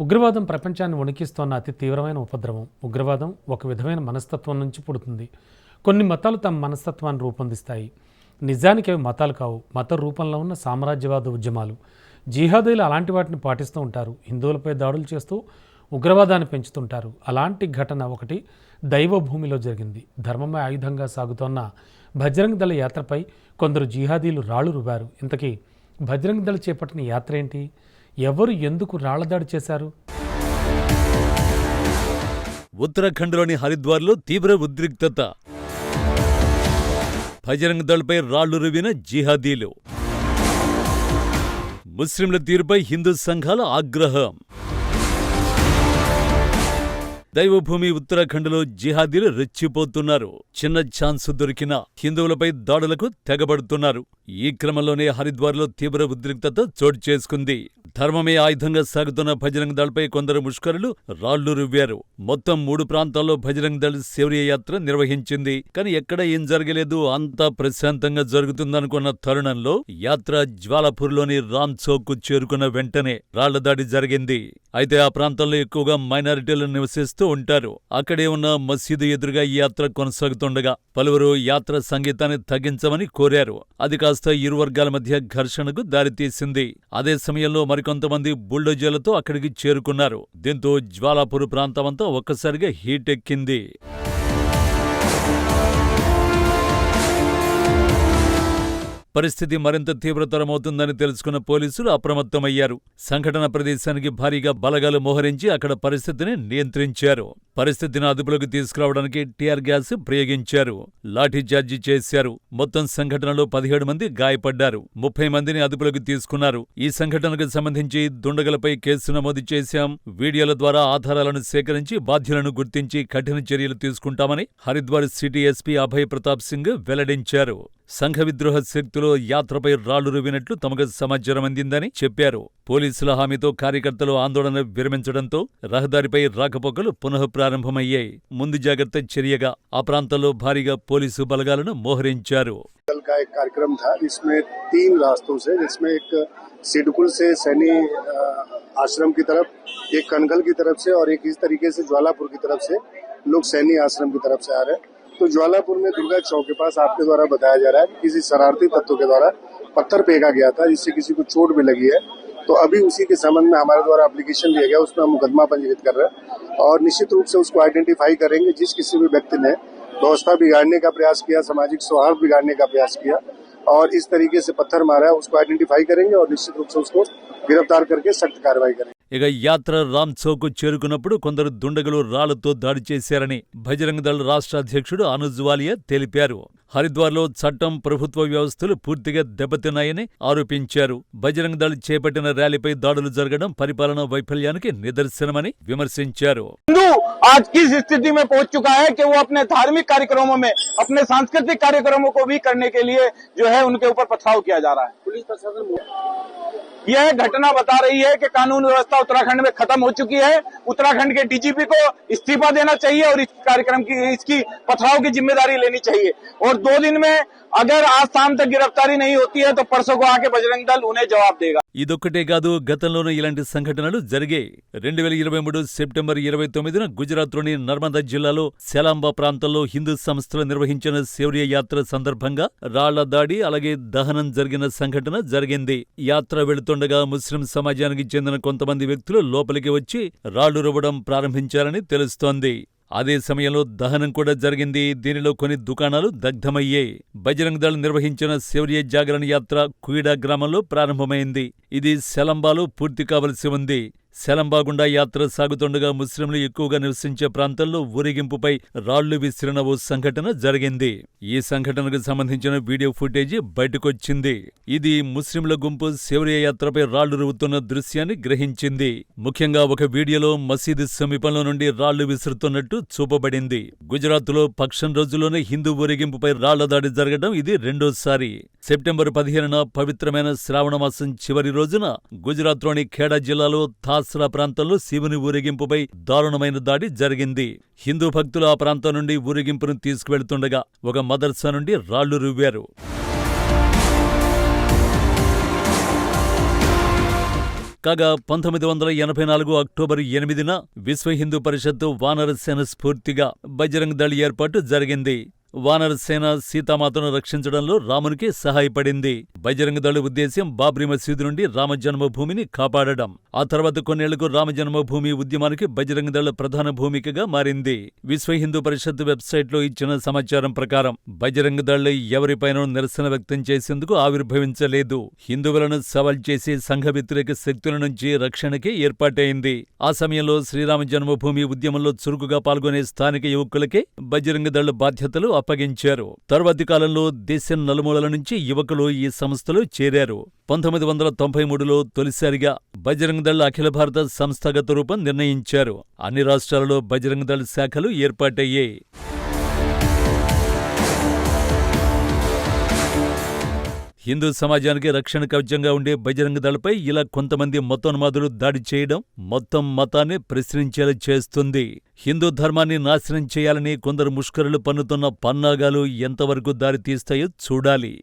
ఉగ్రవాదం ప్రపంచాన్ని వణికిస్తోన్న అతి తీవ్రమైన ఉపద్రవం. ఉగ్రవాదం ఒక విధమైన మనస్తత్వం నుంచి పుడుతుంది. కొన్ని మతాలు తమ మనస్తత్వాన్ని రూపొందిస్తాయి. నిజానికి అవి మతాలు కావు. మత రూపంలో ఉన్న సామ్రాజ్యవాద ఉద్యమాలు. జిహాదీలు అలాంటి వాటిని పాటిస్తూ ఉంటారు. హిందువులపై దాడులు చేస్తూ ఉగ్రవాదాన్ని పెంచుతుంటారు. అలాంటి ఘటన ఒకటి దైవ భూమిలో జరిగింది. ధర్మమే ఆయుధంగా సాగుతోన్న బజరంగ్ దళ యాత్రపై కొందరు జిహాదీలు రాళ్ళు రుబారు. ఇంతకీ బజరంగ్ దళ చేపట్టిన యాత్ర ఏంటి? ఎవరు ఎందుకు రాళ్ళదాడి చేశారు? ఉత్తరాఖండ్లోని హరిద్వార్లో తీవ్ర ఉద్రిక్తత. బజరంగ్ దళపై రాళ్ళు రువిన జిహాదీలు. ముస్లింల తీరుపై హిందూ సంఘాల ఆగ్రహం. దైవభూమి ఉత్తరాఖండ్లో జిహాదీలు రెచ్చిపోతున్నారు. చిన్న ఛాన్స్ దొరికినా హిందువులపై దాడులకు తెగబడుతున్నారు. ఈ క్రమంలోనే హరిద్వార్లో తీవ్ర ఉద్రిక్తత చోటు చేసుకుంది. ధర్మమే ఆయుధంగా సాగుతున్న భజరంగ్ దళపై కొందరు ముష్కరులు రాళ్ళు రువ్వారు. మొత్తం మూడు ప్రాంతాల్లో భజరంగ్ దళ్ శౌర్య యాత్ర నిర్వహించింది. కానీ ఎక్కడ ఏం జరగలేదు అంతా ప్రశాంతంగా జరుగుతుందనుకున్న తరుణంలో యాత్ర జ్వాలపూర్లోని రామ్ చౌక్కు చేరుకున్న వెంటనే రాళ్ళ దాడి జరిగింది. అయితే ఆ ప్రాంతంలో ఎక్కువగా మైనారిటీలు నివసిస్తూ ఉంటారు. అక్కడే ఉన్న మసీదు ఎదురుగా ఈ యాత్ర కొనసాగుతుండగా పలువురు యాత్ర సంగీతాన్ని తగ్గించమని కోరారు. అది కాస్త ఇరు వర్గాల మధ్య ఘర్షణకు దారితీసింది అదే సమయంలో మరికొంతమంది బుల్డోజర్లతో అక్కడికి చేరుకున్నారు. దీంతో జ్వాలాపూర్ ప్రాంతమంతా ఒక్కసారిగా హీట్ ఎక్కింది పరిస్థితి మరింత తీవ్రతరమవుతుందని తెలుసుకున్న పోలీసులు అప్రమత్తమయ్యారు. సంఘటన ప్రదేశానికి భారీగా బలగాలు మోహరించి అక్కడ పరిస్థితిని నియంత్రించారు. పరిస్థితిని అదుపులోకి తీసుకురావడానికి టీఆర్ గ్యాస్ ప్రయోగించారు. లాఠీచార్జి చేశారు. మొత్తం సంఘటనలో పదిహేడు మంది గాయపడ్డారు. ముప్పై మందిని అదుపులోకి తీసుకున్నారు. ఈ సంఘటనకు సంబంధించి దుండగలపై కేసు నమోదు చేశాం. వీడియోల ద్వారా ఆధారాలను సేకరించి బాధ్యులను గుర్తించి కఠిన చర్యలు తీసుకుంటామని హరిద్వార్ సిటీ ఎస్పీ అభయ్ ప్రతాప్ సింగ్ వెల్లడించారు. సంఘ విద్రోహ శక్తులు యాత్రపై రాళ్ళు రువినట్లు తమకు సమాచారం అందిందని చెప్పారు. పోలీసుల హామీతో కార్యకర్తలు ఆందోళన విరమించడంతో రహదారిపై రాకపోకలు పునః ప్రారంభమయ్యాయి ముందు జాగ్రత్త చర్యగా ఆ ప్రాంతంలో భారీగా పోలీసు బలగాలను మోహరించారు कल का एक कार्यक्रम था जिसमें तीन रास्तों से जिसमें एक सिडकुल से सैनी अ, आश्रम की तरफ एक कनगल की तरफ से और एक इस तरीके से ज्वालापुर की तरफ से लोग सैनी आश्रम की तरफ से आ रहे हैं तो ज्वालापुर में दुर्गा चौक के पास आपके द्वारा बताया जा रहा है कि किसी शरारती तत्व के द्वारा पत्थर फेंका गया था जिससे किसी को चोट भी लगी है तो अभी उसी के संबंध में हमारे द्वारा एप्लीकेशन लिया गया, उसमें हम मुकदमा पंजीकृत कर रहे हैं और निश्चित रूप से उसको आइडेंटिफाई करेंगे जिस किसी भी व्यक्ति ने व्यवस्था बिगाड़ने का प्रयास किया, सामाजिक सौहार्द बिगाड़ने का प्रयास किया और इस तरीके से पत्थर मारा है, उसको आइडेंटिफाई करेंगे और निश्चित रूप से उसको गिरफ़्तार करके सख्त कार्रवाई करेंगे। ఇక యాత్ర రామ్ చౌక్ చేరుకున్నప్పుడు కొందరు దుండగులు రాళ్లతో దాడి చేశారని బజరంగ దళ్ రాష్ట్ర అధ్యక్షుడు అనుజ్ వాలియా తెలిపారు హరిద్వార్లో చట్టం ప్రభుత్వ వ్యవస్థలు పూర్తిగా దెబ్బతిన్నాయని ఆరోపించారు బజరంగ దళ్ చేపట్టిన ర్యాలీపై దాడులు జరగడం పరిపాలనా వైఫల్యానికి నిదర్శనమని విమర్శించారు हिंदू आज किस स्थिति में पहुंच चुका है कि वो अपने धार्मिक कार्यक्रमों में अपने सांस्कृतिक कार्यक्रमों को भी करने के लिए जो है उनके ऊपर पथराव किया जा रहा है पुलिस प्रशासन यह घटना बता रही है कि कानून व्यवस्था उत्तराखंड में खत्म हो चुकी है। उत्तराखंड के डीजीपी को इस्तीफा देना चाहिए और इस कार्यक्रम की, इसकी पथराव की ज़िम्मेदारी लेनी चाहिए। और दो दिन में अगर आज शाम तक गिरफ्तारी नहीं होती है तो परसों को आके बजरंग दल उन्हें जवाब देगा ఇదొక్కటే కాదు గతంలోనూ ఇలాంటి సంఘటనలు జరిగాయి రెండు వేల ఇరవై మూడు సెప్టెంబర్ ఇరవై తొమ్మిదిన గుజరాత్లోని నర్మదా జిల్లాలో సెలాంబా ప్రాంతంలో హిందూ సంస్థలు నిర్వహించిన శౌర్య యాత్ర సందర్భంగా రాళ్ల దాడి అలాగే దహనం జరిగిన సంఘటన జరిగింది యాత్ర వెళుతుండగా ముస్లిం సమాజానికి చెందిన కొంతమంది వ్యక్తులు లోపలికి వచ్చి రాళ్లు రువ్వడం ప్రారంభించారని తెలుస్తోంది అదే సమయంలో దహనం కూడా జరిగింది. దీనిలో కొన్ని దుకాణాలు దగ్ధమయ్యాయి బజరంగ్ దళ్ నిర్వహించిన శౌర్య జాగరణ యాత్ర కుయిడా గ్రామంలో ప్రారంభమైంది. ఇది సెలంబాలో పూర్తి కావలసి ఉంది. శలంబాగుండా యాత్ర సాగుతుండగా ముస్లింలు ఎక్కువగా నివసించే ప్రాంతంలో ఊరేగింపుపై రాళ్ళు విసిరిన ఓ సంఘటన జరిగింది. ఈ సంఘటనకు సంబంధించిన వీడియో ఫుటేజీ బయటకొచ్చింది. ఇది ముస్లింల గుంపు శౌర్య యాత్రపై రాళ్ళు రువుతున్న దృశ్యాన్ని గ్రహించింది. ముఖ్యంగా ఒక వీడియోలో మసీదు సమీపంలో నుండి రాళ్ళు విసురుతున్నట్టు చూపబడింది. గుజరాత్లో పక్షం రోజుల్లోనే హిందూ ఊరేగింపుపై రాళ్ళ దాడి జరగడం ఇది రెండోసారి. సెప్టెంబర్ పదిహేనున పవిత్రమైన శ్రావణ మాసం చివరి రోజున గుజరాత్లోని ఖేడా జిల్లాలో థాస్రా ప్రాంతంలో శివుని ఊరేగింపుపై దారుణమైన దాడి జరిగింది. హిందూ భక్తులు ఆ ప్రాంతం నుండి ఊరేగింపును తీసుకువెళ్తుండగా ఒక మదర్సా నుండి రాళ్ళు రువ్వారు. కాగా పంతొమ్మిది వందల ఎనభై నాలుగు అక్టోబర్ ఎనిమిదిన విశ్వ హిందూ పరిషత్తు వానరసేన స్ఫూర్తిగా బజరంగ్ దళ్ ఏర్పాటు జరిగింది. వానరసేన సీతామాతను రక్షించడంలో రామునికి సహాయపడింది. బజరంగదళ ఉద్దేశ్యం బాబ్రీ మసీదు నుండి రామజన్మభూమిని కాపాడడం. ఆ తర్వాత కొన్నేళ్ళకు రామజన్మభూమి ఉద్యమానికి బజరంగదళ ప్రధాన భూమికగా మారింది. విశ్వ హిందూ పరిషత్ వెబ్సైట్లో ఇచ్చిన సమాచారం ప్రకారం బజరంగ ఎవరిపైన నిరసన వ్యక్తం చేసేందుకు ఆవిర్భవించలేదు. హిందువులను సవాల్ చేసి సంఘ వ్యతిరేక శక్తుల నుంచి రక్షణకి ఏర్పాటైంది. ఆ సమయంలో శ్రీరామ జన్మభూమి ఉద్యమంలో చురుకుగా పాల్గొనే స్థానిక యువకులకే బజరంగదళ బాధ్యతలు అప్పగించారు. తర్వాతి కాలంలో దేశం నలుమూలల నుంచి యువకులు ఈ సంస్థలో చేరారు. పంతొమ్మిది వందల తొంభై మూడులో తొలిసారిగా బజరంగ దళ్ అఖిల భారత సంస్థాగత రూపం నిర్ణయించారు. అన్ని రాష్ట్రాలలో బజరంగ దళ్ శాఖలు ఏర్పాటయ్యాయి. హిందూ సమాజానికి రక్షణ కవచంగా ఉండే బజరంగ దళపై ఇలా కొంతమంది మతోన్మాదులు దాడి చేయడం మొత్తం మతాన్ని ప్రశ్నించేలా చేస్తుంది. హిందూ ధర్మాన్ని నాశనం చేయాలని కొందరు ముష్కరులు పన్నుతున్న పన్నాగాలు ఎంతవరకు దారితీస్తాయో చూడాలి.